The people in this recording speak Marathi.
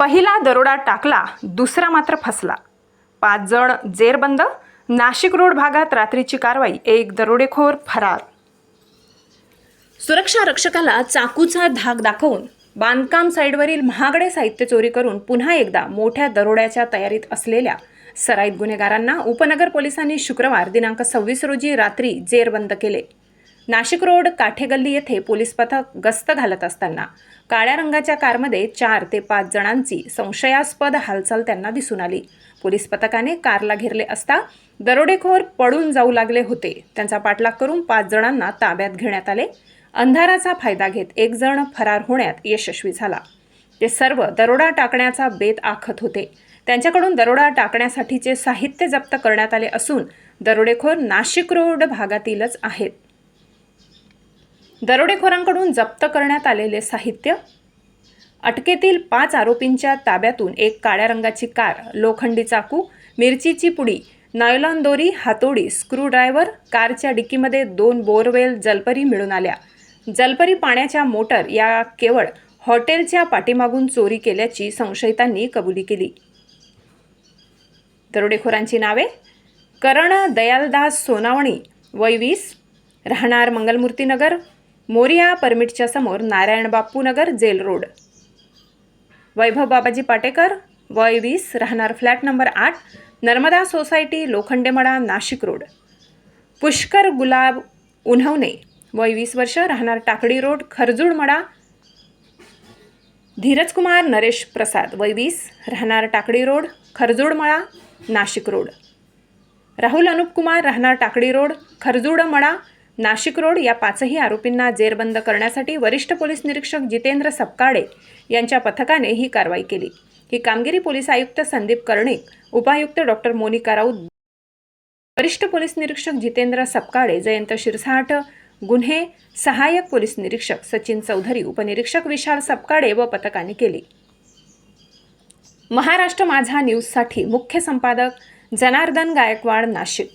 पहिला दरोडा टाकला दुसरा मात्र फसला. पाच जण जेरबंद नाशिक रोड भागात रात्रीची कारवाई एक दरोडेखोर फरार. सुरक्षा रक्षकाला चाकूचा धाक दाखवून बांधकाम साईडवरील महागडे साहित्य चोरी करून पुन्हा एकदा मोठ्या दरोड्याच्या तयारीत असलेल्या सराईत गुन्हेगारांना उपनगर पोलिसांनी शुक्रवार दिनांक सव्वीस रोजी रात्री जेरबंद केले. नाशिक रोड काठेगल्ली येथे पोलीस पथक गस्त घालत असताना काळ्या रंगाच्या कारमध्ये चार ते पाच जणांची संशयास्पद हालचाल त्यांना दिसून आली. पोलीस पथकाने कारला घेरले असता दरोडेखोर पळून जाऊ लागले होते. त्यांचा पाठलाग करून पाच जणांना ताब्यात घेण्यात आले. अंधाराचा फायदा घेत एक जण फरार होण्यात यशस्वी झाला. ते सर्व दरोडा टाकण्याचा बेत आखत होते. त्यांच्याकडून दरोडा टाकण्यासाठीचे साहित्य जप्त करण्यात आले असून दरोडेखोर नाशिक रोड भागातीलच आहेत. दरोडेखोरांकडून जप्त करण्यात आलेले साहित्य अटकेतील पाच आरोपींच्या ताब्यातून एक काळ्या रंगाची कार लोखंडी चाकू मिरचीची पुडी नायलॉन दोरी हातोडी स्क्रूड्रायव्हर कारच्या डिकीमध्ये दोन बोरवेल जलपरी मिळून आल्या. जलपरी पाण्याच्या मोटर या केवळ हॉटेलच्या पाठीमागून चोरी केल्याची संशयितांनी कबुली केली. दरोडेखोरांची नावे? करण दयालदास सोनावणी वय वीस राहणार मंगलमूर्तीनगर मोरिया परमिटच्या समोर नारायण बाप्पूनगर जेल रोड. वैभव बाबाजी पाटेकर वय वीस राहणार फ्लॅट नंबर आठ नर्मदा सोसायटी लोखंडेमडा नाशिक रोड. पुष्कर गुलाब उन्हवणे वय वीस वर्ष राहणार टाकडी रोड खरजूडमडा. धीरजकुमार नरेश प्रसाद वय वीस राहणार टाकडी रोड खरजूडमळा नाशिक रोड. राहुल अनुपकुमार राहणार टाकडी रोड खरजूडमळा नाशिक रोड या पाचही आरोपींना जेरबंद करण्यासाठी वरिष्ठ पोलीस निरीक्षक जितेंद्र सपकाळे यांच्या पथकाने ही कारवाई केली. ही कामगिरी पोलीस आयुक्त संदीप कर्णिक उपायुक्त डॉक्टर मोनिका राऊत वरिष्ठ पोलीस निरीक्षक जितेंद्र सपकाळे जयंत शिरसाट गुन्हे सहाय्यक पोलीस निरीक्षक सचिन चौधरी उपनिरीक्षक विशाल सपकाळे व पथकाने केली. महाराष्ट्र माझा न्यूजसाठी मुख्य संपादक जनार्दन गायकवाड नाशिक.